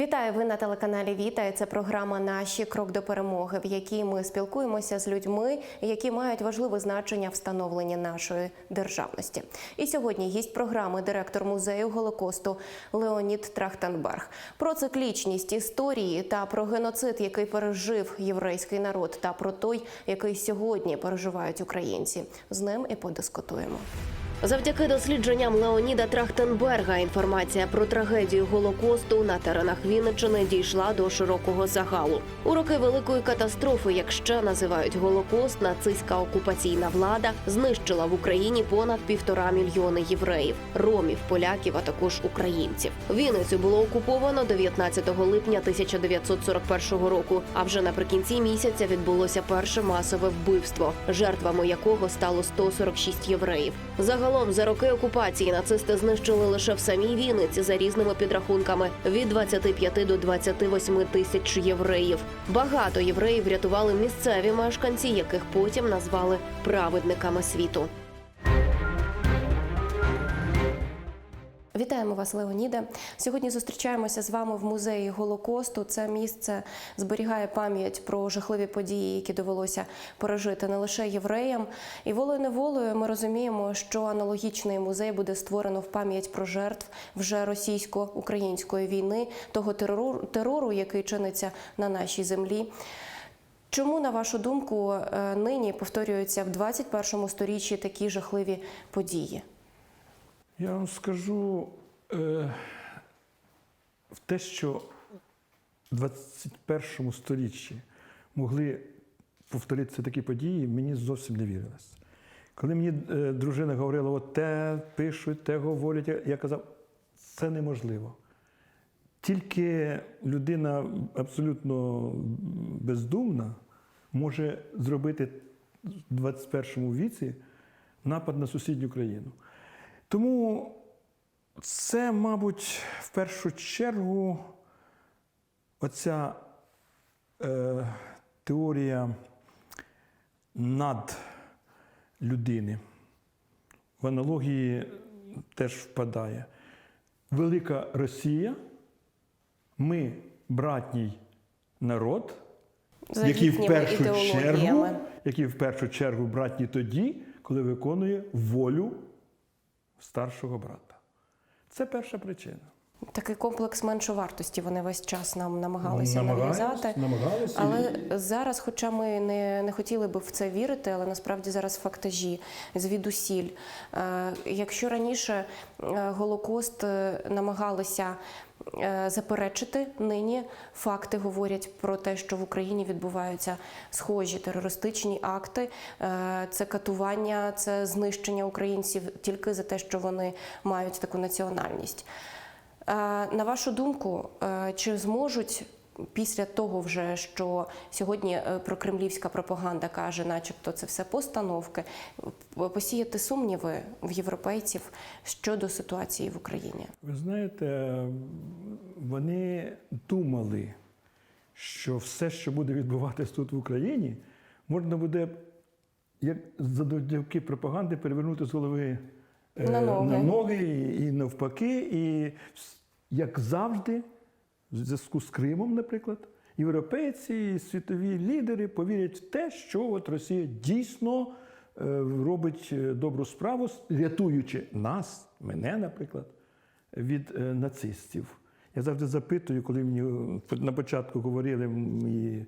Вітаю ви на телеканалі Віта. Це програма Наші крок до перемоги, в якій ми спілкуємося з людьми, які мають важливе значення в становленні нашої державності. І сьогодні гість програми директор музею Голокосту Леонід Трахтенберг про циклічність історії та про геноцид, який пережив єврейський народ, та про той, який сьогодні переживають українці. З ним і подискутуємо. Завдяки дослідженням Леоніда Трахтенберга інформація про трагедію Голокосту на теренах Вінниччини дійшла до широкого загалу. У роки великої катастрофи, як ще називають Голокост, нацистська окупаційна влада знищила в Україні понад півтора мільйони євреїв, ромів, поляків, а також українців. Вінницю було окуповано 19 липня 1941 року. А вже наприкінці місяця відбулося перше масове вбивство, жертвами якого стало 146 євреїв. Загалом за роки окупації нацисти знищили лише в самій Вінниці за різними підрахунками від 25 до 28 тисяч євреїв. Багато євреїв врятували місцеві мешканці, яких потім назвали праведниками світу. Вітаємо вас, Леоніде. Сьогодні зустрічаємося з вами в музеї Голокосту. Це місце зберігає пам'ять про жахливі події, які довелося пережити не лише євреям. І волею неволею ми розуміємо, що аналогічний музей буде створено в пам'ять про жертв вже російсько-української війни, того терору, який чиниться на нашій землі. Чому, на вашу думку, е, нині повторюються в 21 сторіччі такі жахливі події? Я вам скажу е, в те, що в 21 сторіччі могли повторитися такі події, мені зовсім не вірилось. Коли мені е, дружина говорила, от те пишуть, те говорять, я, казав, це неможливо. Тільки людина абсолютно бездумна може зробити в 21 віці напад на сусідню країну. Тому це, мабуть, в першу чергу оця е, теорія над людини в аналогії теж впадає. Велика Росія, ми братній народ, За який в першу чергу, який в першу чергу братній тоді, коли виконує волю старшого брата. Це перша причина. Такий комплекс меншовартості вони весь час нам намагалися нав'язати. намагались, Але зараз, хоча ми не, не хотіли би в це вірити, але насправді зараз фактажі звідусіль. Е, якщо раніше е, Голокост е, намагалися заперечити, нині факти говорять про те, що в Україні відбуваються схожі терористичні акти. Е, Це катування, це знищення українців тільки за те, що вони мають таку національність. Е, На вашу думку, е, чи зможуть після того, вже що сьогодні е, прокремлівська пропаганда каже, начебто це все постановки, посіяти сумніви в європейців щодо ситуації в Україні? Ви знаєте, вони думали, що все, що буде відбуватись тут в Україні, можна буде як завдяки пропаганди перевернути з голови е, На ноги. на ноги і навпаки. І як завжди, в зв'язку з Кримом, наприклад, європейці і світові лідери повірять в те, що от Росія дійсно е, робить е, добру справу, рятуючи нас, мене, наприклад, від е, нацистів. Я завжди запитую, коли мені на початку говорили мої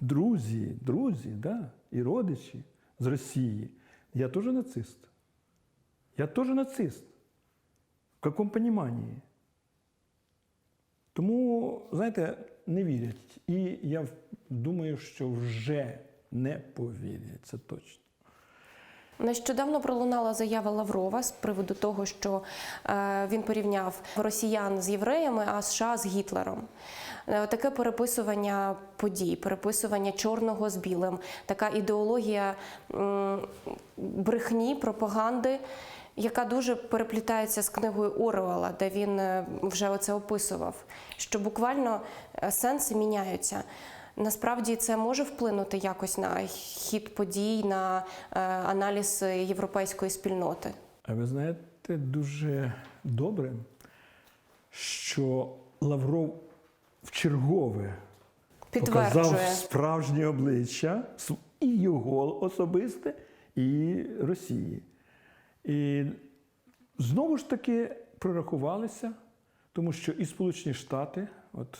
друзі, друзі, да, і родичі з Росії. Я теж нацист. Я теж нацист. В якому поніманні? Тому, знаєте, не вірять. І я думаю, що вже не повірять. Це точно. Нещодавно пролунала заява Лаврова з приводу того, що е, він порівняв росіян з євреями, а США з Гітлером. Е, Таке переписування подій, переписування чорного з білим, така ідеологія брехні, пропаганди, яка дуже переплітається з книгою Оруела, де він е, вже оце описував, що буквально е, сенси міняються. Насправді це може вплинути якось на хід подій, на е, аналіз європейської спільноти. А ви знаєте дуже добре, що Лавров вчергове показав справжнє обличчя і його особисте, і Росії. І знову ж таки прорахувалися, тому що і Сполучені Штати от,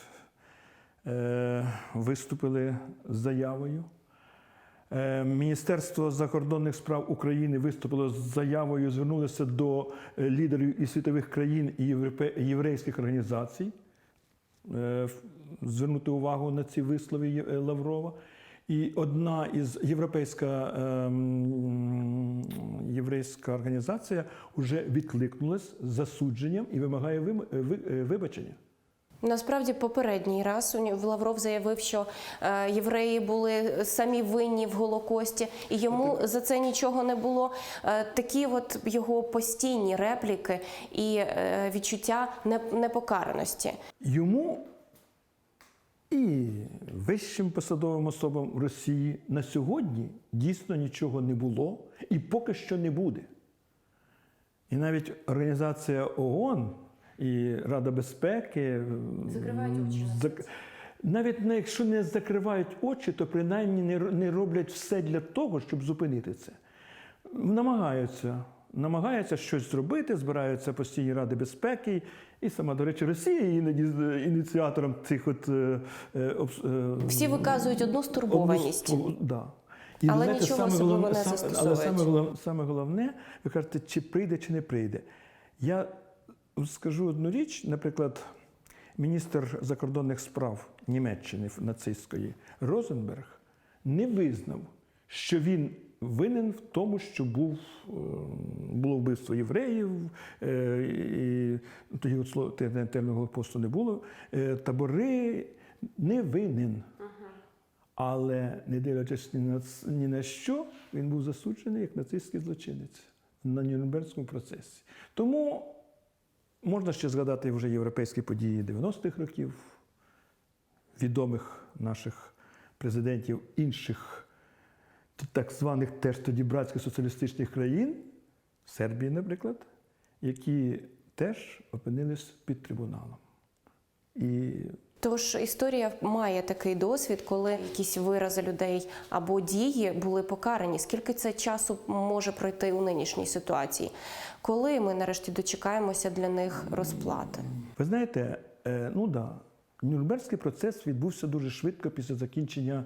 е, виступили з заявою. Е, Міністерство закордонних справ України виступило з заявою, звернулося до е, лідерів і світових країн і єврейських організацій е, звернути увагу на ці вислови е, Лаврова. І одна із європейська ем, єврейська організація вже відкликнулась з засудженням і вимагає вим- е, е, вибачення. Насправді, попередній раз Лавров заявив, що е, євреї були самі винні в Голокості, і йому за це нічого не було. Такі от його постійні репліки і відчуття не- непокараності. Йому і вищим посадовим особам Росії на сьогодні дійсно нічого не було і поки що не буде. І навіть організація ООН і Рада безпеки Закривають очі зак- навіть якщо не закривають очі, то принаймні не роблять все для того, щоб зупинити це. Намагаються. Намагаються щось зробити, збираються постійні ради безпеки, і сама, до речі, Росія іноді ініціатором цих от е, е, е, Всі виказують одну стурбованість. Одну сп- да. І Але знаєте, нічого саме головне- не застосовують. Але саме саме головне, ви кажете, чи прийде, чи не прийде. Я скажу одну річ, наприклад, міністр закордонних справ Німеччини нацистської Розенберг не визнав, що він винен в тому, що був, е, було вбивство євреїв, е, і тоді терміну Голокосту не було. е, Табори не винен. Але не дивлячись ні на, ні на що, він був засуджений як нацистський злочинець на Нюрнберзькому процесі. Тому можна ще згадати вже європейські події 90-х років, відомих наших президентів інших так званих теж тоді братських соціалістичних країн, Сербії, наприклад, які теж опинились під трибуналом. І Тож історія має такий досвід, коли якісь вирази людей або дії були покарані. Скільки це часу може пройти у нинішній ситуації? Коли ми нарешті дочекаємося для них розплати? Ви знаєте, е, ну да, Нюрнберзький процес відбувся дуже швидко після закінчення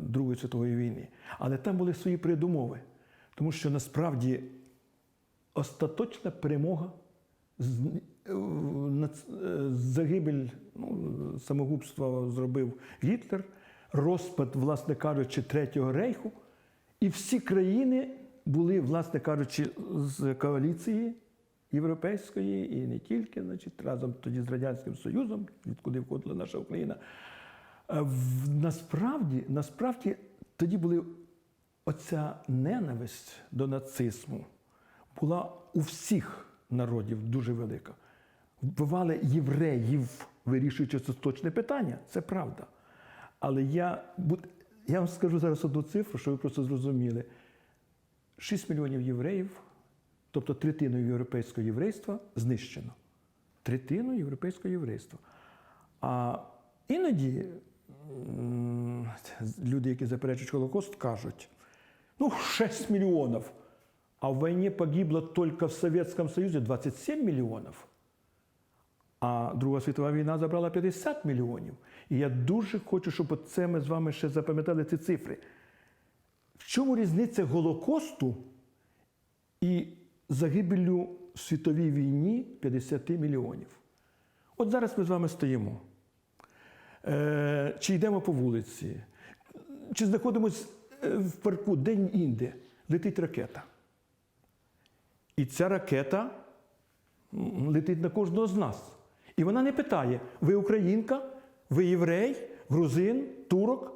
Другої світової війни. Але там були свої передумови, тому що насправді остаточна перемога, е, е, загибель ну, самогубства зробив Гітлер, розпад, власне кажучи, Третього рейху, і всі країни були, власне кажучи, з коаліції європейської і не тільки, значить, разом тоді з Радянським Союзом, відкуди входила наша Україна. Е, Насправді, насправді тоді були оця ненависть до нацизму була у всіх народів дуже велика. Вбивали євреїв, вирішуючи це точне питання, це правда. Але я, я вам скажу зараз одну цифру, щоб ви просто зрозуміли. 6 мільйонів євреїв, тобто третину європейського єврейства, знищено. Третину європейського єврейства. А іноді люди, які заперечують Холокост, кажуть: ну, 6 мільйонів, а в війні погибло тільки в Совєтському Союзі 27 мільйонів. А Друга світова війна забрала 50 мільйонів. І я дуже хочу, щоб це ми з вами ще запам'ятали ці цифри. В чому різниця Голокосту і загибелю в світовій війні 50 мільйонів? От зараз ми з вами стоїмо. Е, чи йдемо по вулиці, чи знаходимось е, в парку день-інде, летить ракета. І ця ракета летить на кожного з нас. І вона не питає: ви українка, ви єврей, грузин, турок.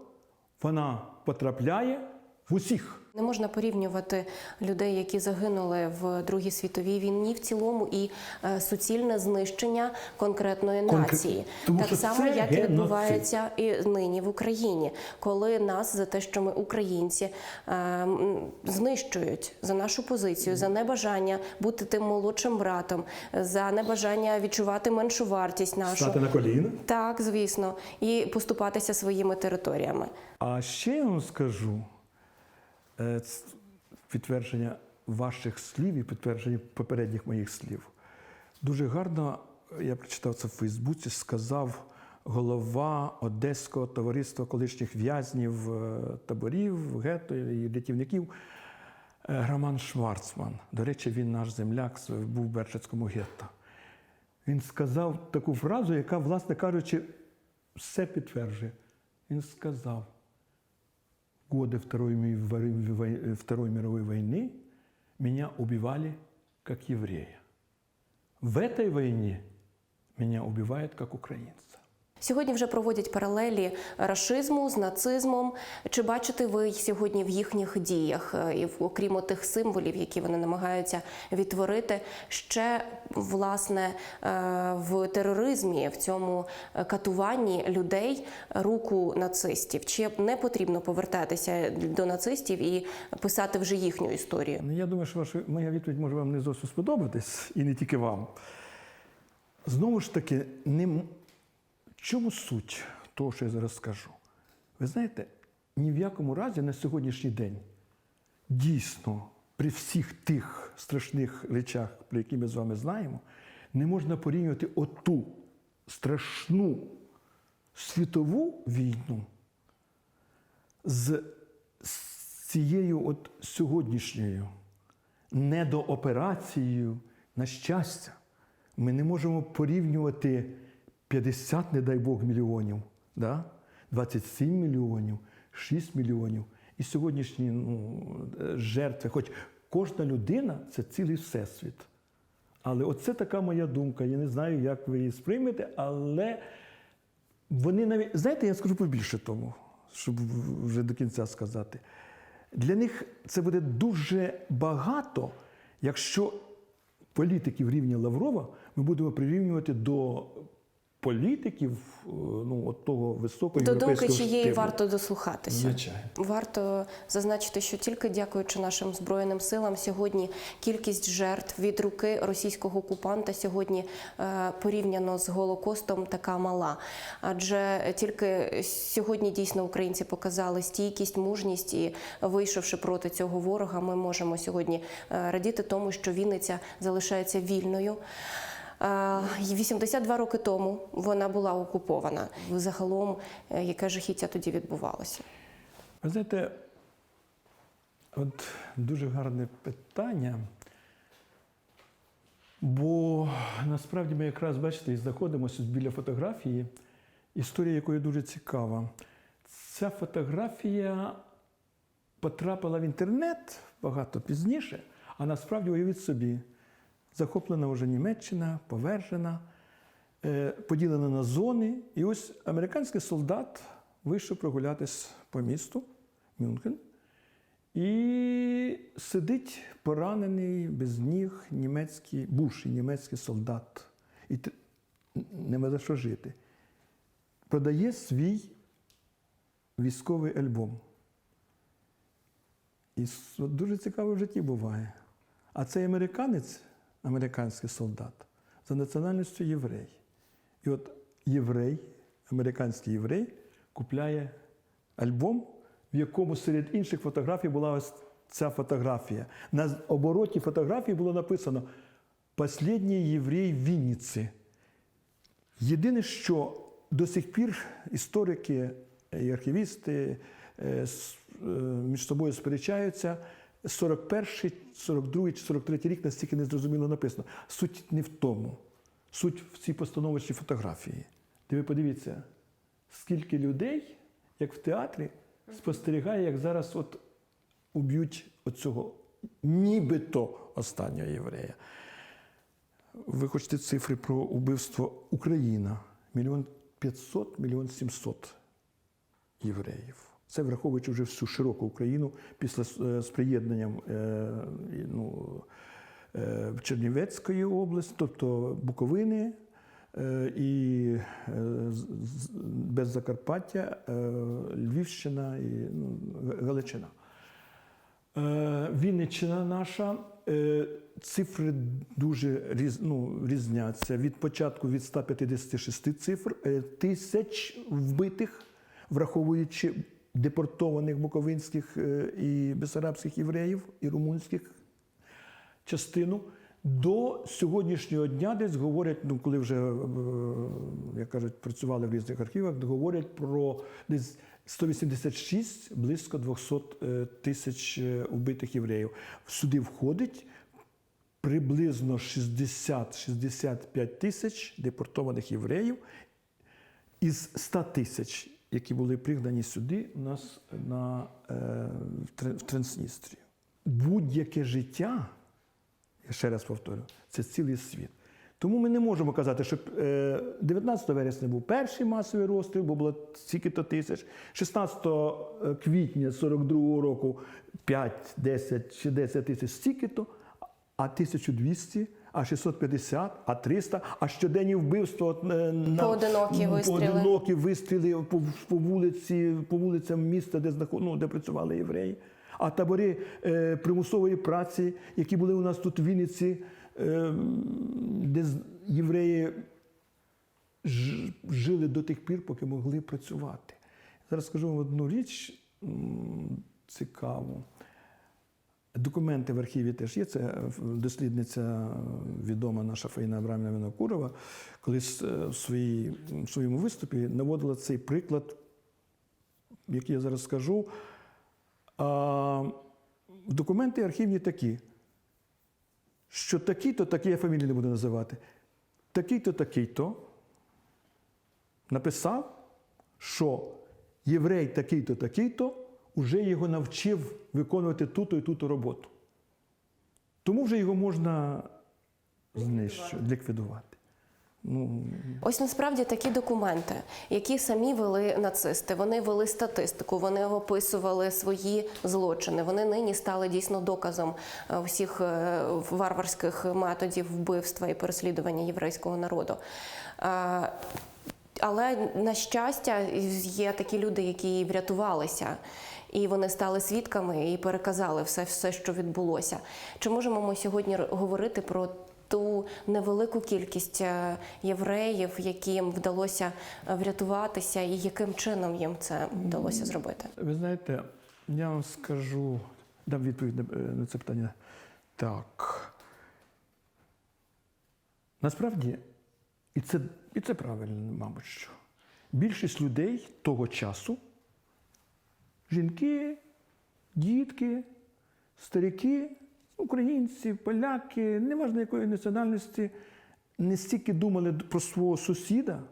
Вона потрапляє в усіх. Не можна порівнювати людей, які загинули в Другій світовій війні в цілому, і е, суцільне знищення конкретної Конкре- нації, Тому так само як і геноцид. відбувається і нині в Україні, коли нас за те, що ми українці, е, знищують за нашу позицію, за небажання бути тим молодшим братом, за небажання відчувати меншу вартість нашу. Стати на коліна. Так, звісно, і поступатися своїми територіями. А ще я вам скажу підтвердження ваших слів і підтвердження попередніх моїх слів. Дуже гарно, е, я прочитав це в Фейсбуці, сказав голова Одеського товариства колишніх в'язнів е, таборів, гетто і рятівників е, Роман Шварцман. До речі, він наш земляк, був в Бершацькому гетто. Він сказав таку фразу, яка, власне кажучи, все підтверджує. Він сказав, годы Второй, ми- вой- вой- Второй мировой войны меня убивали как еврея. В этой войне меня убивают как украинца. Сьогодні вже проводять паралелі рашизму з нацизмом. Чи бачите ви сьогодні в їхніх діях, е, і окрім тих символів, які вони намагаються відтворити, ще власне е, в тероризмі, в цьому е, катуванні людей руку нацистів? Чи не потрібно повертатися до нацистів і писати вже їхню історію? Ну, я думаю, що ваша, моя відповідь може вам не зовсім сподобатись, і не тільки вам. Знову ж таки, не, чому суть того, що я зараз скажу? Ви знаєте, ні в якому разі на сьогоднішній день дійсно при всіх тих страшних речах, про які ми з вами знаємо, не можна порівнювати оту страшну світову війну з цією от сьогоднішньою недооперацією на щастя. Ми не можемо порівнювати 50, не дай Бог, мільйонів, да? 27 мільйонів, 6 мільйонів і сьогоднішні ну, жертви. Хоч кожна людина це цілий всесвіт. Але оце така моя думка. Я не знаю, як ви її сприймете, але вони навіть, знаєте, я скажу побільше тому, щоб вже до кінця сказати. Для них це буде дуже багато, якщо політиків рівня Лаврова ми будемо прирівнювати до політиків е, ну, от того високого До думки чиєї варто дослухатися. Звичайно. Варто зазначити, що тільки дякуючи нашим збройним силам, сьогодні кількість жертв від руки російського окупанта сьогодні е, порівняно з голокостом така мала. Адже тільки сьогодні дійсно українці показали стійкість, мужність і вийшовши проти цього ворога, ми можемо сьогодні е, радіти тому, що Вінниця залишається вільною. Е, і 82 роки тому вона була окупована. Загалом, е, яке жахіття тоді відбувалося? Ви знаєте, от дуже гарне питання. Бо насправді ми якраз бачите і знаходимося біля фотографії, історія якої дуже цікава. Ця фотографія потрапила в інтернет багато пізніше, а насправді уявіть собі, захоплена вже Німеччина, повержена, е, поділена на зони. І ось американський солдат вийшов прогулятись по місту Мюнхен. І сидить поранений без ніг німецький, бувший німецький солдат. І нема за що жити. Продає свій військовий альбом. І дуже цікаво в житті буває. А цей американець, американський солдат, за національністю єврей. І от єврей, американський єврей, купляє альбом, в якому серед інших фотографій була ось ця фотографія. На обороті фотографії було написано «Последній єврей в Вінниці. Єдине, що до сих пір історики і архівісти е, е, між собою сперечаються. 41, 42 чи 43 рік настільки незрозуміло написано. Суть не в тому. Суть в цій постановочній фотографії. Де ви подивіться, скільки людей, як в театрі, спостерігає, як зараз от уб'ють оцього нібито останнього єврея. Ви хочете цифри про убивство Україна? Мільйон 500, мільйон 700 євреїв. Це враховуючи вже всю широку Україну після е, з приєднанням е, ну, е, Чернівецької області, тобто Буковини і з- з- без Закарпаття, е, Львівщина і ну, Галичина. Вінниччина наша. Цифри дуже різ, ну, різняться. Від початку від 156 цифр тисяч вбитих, враховуючи депортованих буковинських е, і бесарабських євреїв, і румунських частину. До сьогоднішнього дня десь говорять, ну коли вже, е, як кажуть, працювали в різних архівах, говорять про десь 186, близько 200 е, тисяч убитих євреїв. Сюди входить приблизно 60-65 тисяч депортованих євреїв із 100 тисяч, які були пригнані сюди у нас на, е, в Тр- Трансністрію. Будь-яке життя, я ще раз повторю, це цілий світ. Тому ми не можемо казати, що е, 19 вересня був перший масовий розстріл, бо було стільки-то тисяч. 16 квітня 42 року 5, 10 чи 10 тисяч стільки-то, а 1200, а 650, а 300, а щоденні вбивства. е, на- Поодинокі вистріли. Поодинокі вистріли по, по вулиці, по вулицям міста, де, знаход- ну, де працювали євреї. А табори е, примусової праці, які були у нас тут в Вінниці, е, де євреї ж- жили до тих пір, поки могли працювати. Зараз скажу вам одну річ цікаву. Документи в архіві теж є. Це е, дослідниця е, відома наша Фаїна Абрамівна Винокурова, колись е, в, своїй, в своєму виступі наводила цей приклад, який я зараз скажу. А, документи архівні такі, що такий-то, такий я фамілії не буду називати, такий-то, такий-то написав, що єврей такий-то, такий-то вже його навчив виконувати ту-то і ту-то роботу. Тому вже його можна знищити, ліквідувати. Ну, Ось насправді такі документи, які самі вели нацисти. Вони вели статистику, вони описували свої злочини. Вони нині стали дійсно доказом е, всіх е, варварських методів вбивства і переслідування єврейського народу. Е, Але на щастя, є такі люди, які врятувалися. І вони стали свідками і переказали все, все, що відбулося. Чи можемо ми сьогодні говорити про ту невелику кількість е, євреїв, яким вдалося е, врятуватися, і яким чином їм це вдалося зробити? ви знаєте, я вам скажу, дам відповідь е, на це питання. Так. Насправді, і це, і це правильно, мабуть, що більшість людей того часу, жінки, дітки, старики, українці, поляки, неважно якої національності, не стільки думали про свого сусіда,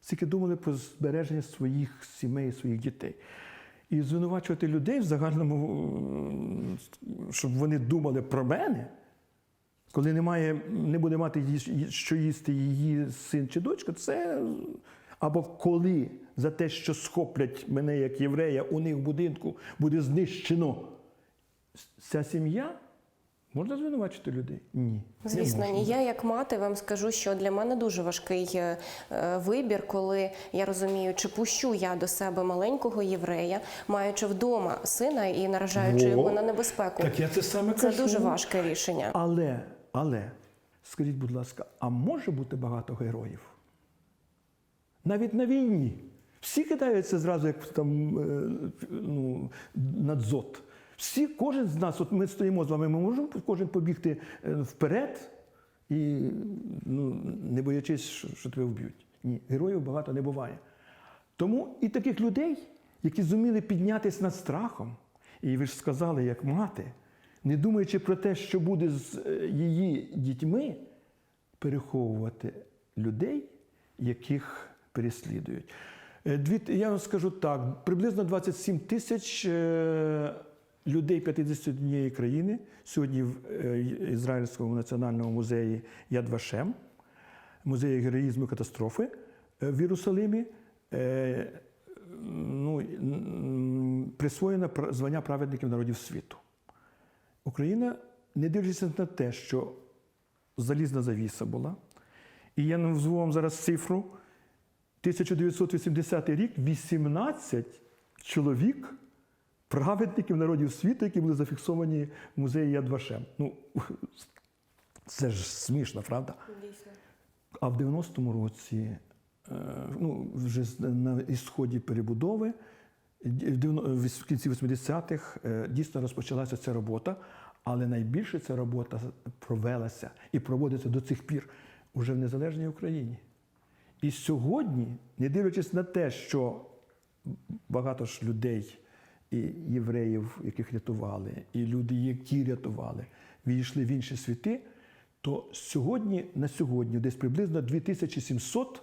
стільки думали про збереження своїх сімей, своїх дітей. І звинувачувати людей в загальному, е, щоб вони думали про мене, коли немає, не буде мати що їсти її син чи дочка, це або коли за те, що схоплять мене як єврея, у них в будинку буде знищено ця сім'я, можна звинувачити людей? Ні. Звісно, ні. Я як мати вам скажу, що для мене дуже важкий е, е, вибір, коли я розумію, чи пущу я до себе маленького єврея, маючи вдома сина і наражаючи Во. його на небезпеку. Так я це саме Це кажу. дуже важке рішення. Але, але, скажіть, будь ласка, а може бути багато героїв? Навіть на війні. Всі кидаються зразу, як там е, ну, на дзот. Всі, кожен з нас, от ми стоїмо з вами, ми можемо кожен побігти е, вперед і ну, не боячись, що тебе вб'ють. Ні, героїв багато не буває. Тому і таких людей, які зуміли піднятися над страхом, і ви ж сказали, як мати, не думаючи про те, що буде з е, її дітьми, переховувати людей, яких переслідують. Е, я вам скажу так: приблизно 27 тисяч е, людей 51 країни сьогодні в Ізраїльському національному музеї Яд Вашем, музеї героїзму і катастрофи в Єрусалимі. Ну, присвоєно пр- звання праведників народів світу. Україна, не дивлячись на те, що залізна завіса була, і я назву вам зараз цифру 1980 рік 18 чоловік праведників народів світу, які були зафіксовані в музеї Яд Вашем. Ну, це ж смішно, правда? А в 90-му році, е, ну, вже на ісході перебудови, в кінці 80-х е, дійсно розпочалася ця робота, але найбільше ця робота провелася і проводиться до цих пір уже в незалежній Україні. І сьогодні, не дивлячись на те, що багато ж людей, і євреїв, яких рятували, і люди, які рятували, відійшли в інші світи, то сьогодні, на сьогодні, десь приблизно 2700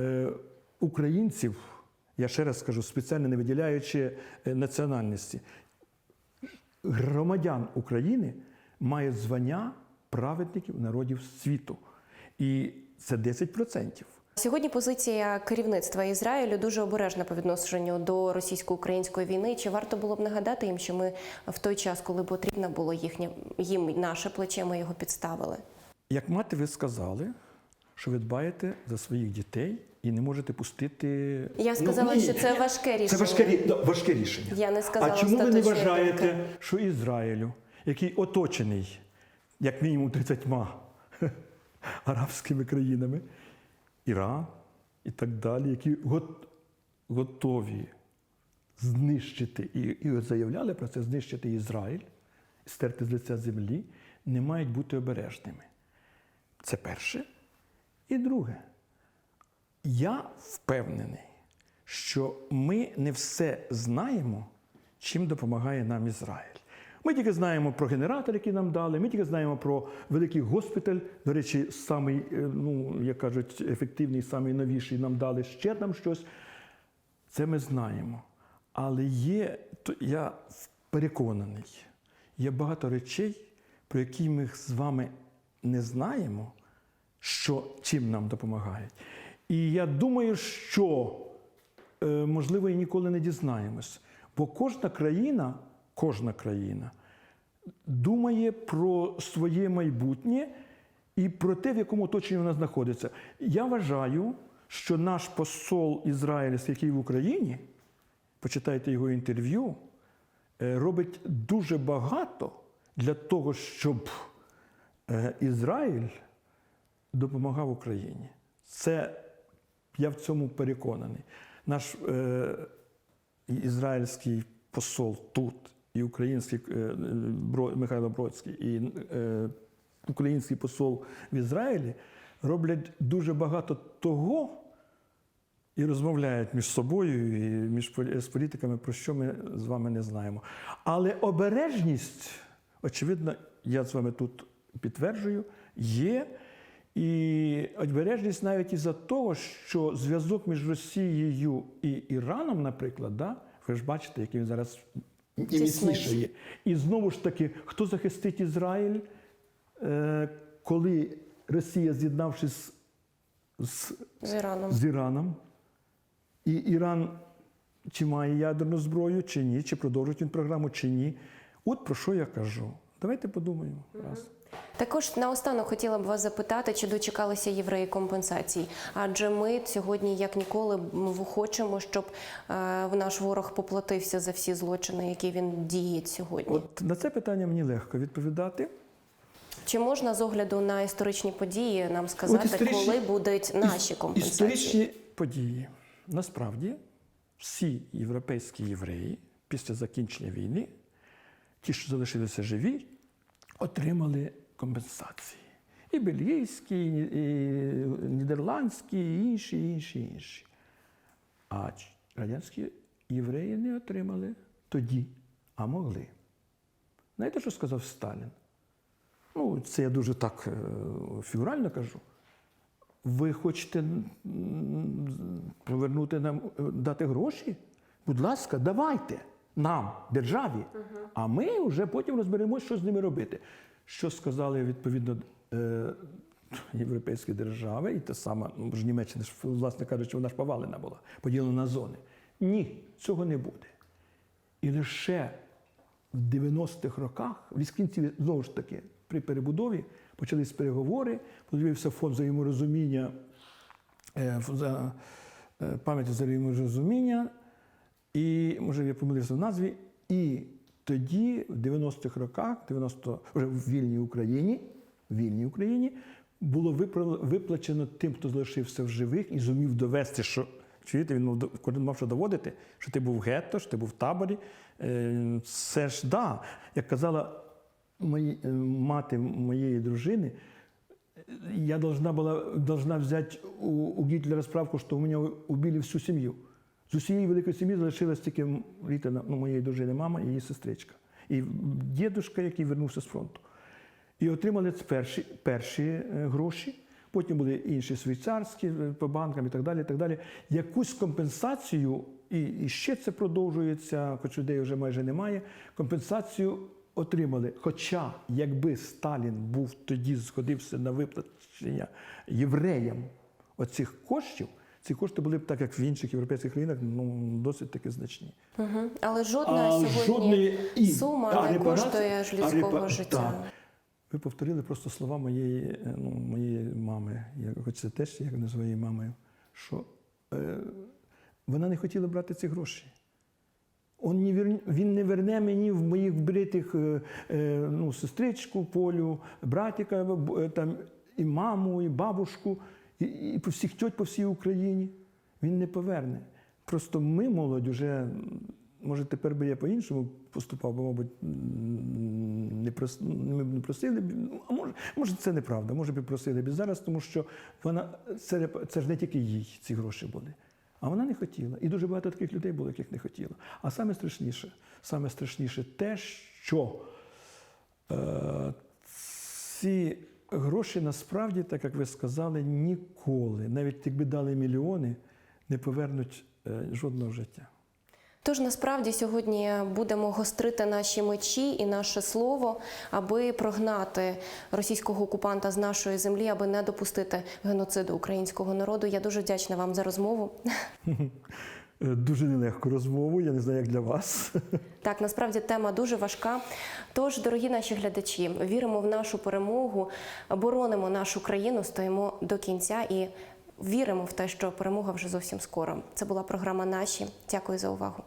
е, українців, я ще раз скажу, спеціально не виділяючи е, національності, громадян України мають звання праведників народів світу. І це 10%. Сьогодні позиція керівництва Ізраїлю дуже обережна по відношенню до російсько-української війни. Чи варто було б нагадати їм, що ми в той час, коли потрібно було їхнє їм наше плече, ми його підставили? Як мати, ви сказали, що ви дбаєте за своїх дітей і не можете пустити. Я сказала, Ну, що це важке рішення. Це важке, рі- да, важке рішення. Я не сказала а чому ви не остаточної вважаєте, думки. що Ізраїлю, який оточений як мінімум 30 арабськими країнами, Іран і так далі, які гот- готові знищити і, і заявляли про це знищити Ізраїль, стерти з лиця землі, не мають бути обережними. Це перше. І друге, я впевнений, що ми не все знаємо, чим допомагає нам Ізраїль. Ми тільки знаємо про генератор, який нам дали, ми тільки знаємо про великий госпіталь. До речі, самий, е, ну, як кажуть, ефективний, самий новіший нам дали ще там щось. Це ми знаємо. Але є, то я переконаний, є багато речей, про які ми з вами не знаємо, що чим нам допомагають. І я думаю, що е, можливо і ніколи не дізнаємось. Бо кожна країна, кожна країна думає про своє майбутнє і про те, в якому оточенні вона знаходиться. Я вважаю, що наш посол ізраїльський, який в Україні, почитайте його інтерв'ю, е, робить дуже багато для того, щоб е, Ізраїль допомагав Україні. Це я в цьому переконаний. Наш е, ізраїльський посол тут, і український е, Михайло Бродський, і е, український посол в Ізраїлі роблять дуже багато того і розмовляють між собою і між з політиками, про що ми з вами не знаємо. Але обережність, очевидно, я з вами тут підтверджую, є. І обережність навіть із-за того, що зв'язок між Росією і Іраном, наприклад, да, ви ж бачите, який він зараз і міцнішає. І знову ж таки, хто захистить Ізраїль, е, коли Росія, з'єднавшись з з Іраном. з Іраном. І Іран чи має ядерну зброю, чи ні, чи продовжить він програму, чи ні. От про що я кажу. Давайте подумаємо. Раз. Також наостанок хотіла б вас запитати, чи дочекалися євреї компенсацій? Адже ми сьогодні, як ніколи, хочемо, щоб е, наш ворог поплатився за всі злочини, які він діє сьогодні. От на це питання мені легко відповідати. Чи можна з огляду на історичні події нам сказати, історичні- коли будуть наші компенсації? Історичні події. Насправді, всі європейські євреї після закінчення війни, ті, що залишилися живі, отримали компенсації. І бельгійські, і нідерландські, і інші, і інші, і інші. А радянські євреї не отримали тоді, а могли. Знаєте, що сказав Сталін? Ну, це я дуже так е, фігурально кажу. Ви хочете повернути нам, дати гроші? Будь ласка, давайте нам, державі. А ми вже потім розберемося, що з ними робити. Що сказали відповідно е, європейські держави, і те саме, ну, ж Німеччина, власне кажучи, вона ж повалена була, поділена на зони. ні, цього не буде. І лише в 90-х роках, в кінці, знову ж таки, при перебудові почались переговори, подивився фонд взаєморозуміння е, за е, пам'яті взаєморозуміння, і може я помилився в назві. І тоді, в 90-х роках, 90, вже в вільній Україні, в вільній Україні, було виплачено тим, хто залишився в живих і зумів довести, що чуєте, він мав, кожен мав що доводити, що ти був в гетто, що ти був в таборі. Це ж да, як казала мої, е, мати моєї дружини, я должна была должна взяти у, у Гітлера справку, що у мене убили всю сім'ю. З усієї великої сім'ї залишилась тільки Ріта, ну, моєї дружини, мама і її сестричка. І дідусь, який вернувся з фронту. І отримали перші, перші е, гроші. Потім були інші швейцарські е, по банкам і так далі. І так далі. Якусь компенсацію, і, і ще це продовжується, хоч людей вже майже немає. Компенсацію отримали. Хоча, якби Сталін був тоді згодився на виплачення євреям оцих коштів, ці кошти були б так, як в інших європейських країнах, ну досить таки значні. Угу. Але жодна А сьогодні і- сума а не коштує ж людського репа- життя. так. Ви повторили просто слова моєї, е, ну, моєї мами, я, хоч це теж як називаю її мамою, що е, вона не хотіла брати ці гроші. Он не вер... Він не верне мені в моїх вбитих е, е, ну, сестричку Полю, братіка, е, там, і маму, і бабушку, і, по всіх тьоть по всій Україні. Він не поверне. Просто ми, молодь, вже, м, може, тепер би я по-іншому поступав, бо, мабуть, не прос... ми б не просили б. Ну, А може, може, це неправда, може б просили б зараз, тому що вона, це, це ж не тільки їй ці гроші були. А вона не хотіла. І дуже багато таких людей було, яких не хотіла. А саме страшніше, саме страшніше те, що е, ці гроші насправді, так як ви сказали, ніколи, навіть якби дали мільйони, не повернуть е, жодного життя. Тож насправді сьогодні будемо гострити наші мечі і наше слово, аби прогнати російського окупанта з нашої землі, аби не допустити геноциду українського народу. Я дуже вдячна вам за розмову. Е, Дуже нелегку розмову, я не знаю, як для вас. Так, насправді тема дуже важка. Тож, дорогі наші глядачі, віримо в нашу перемогу, боронимо нашу країну, стоїмо до кінця і віримо в те, що перемога вже зовсім скоро. Це була програма Наші. Дякую за увагу.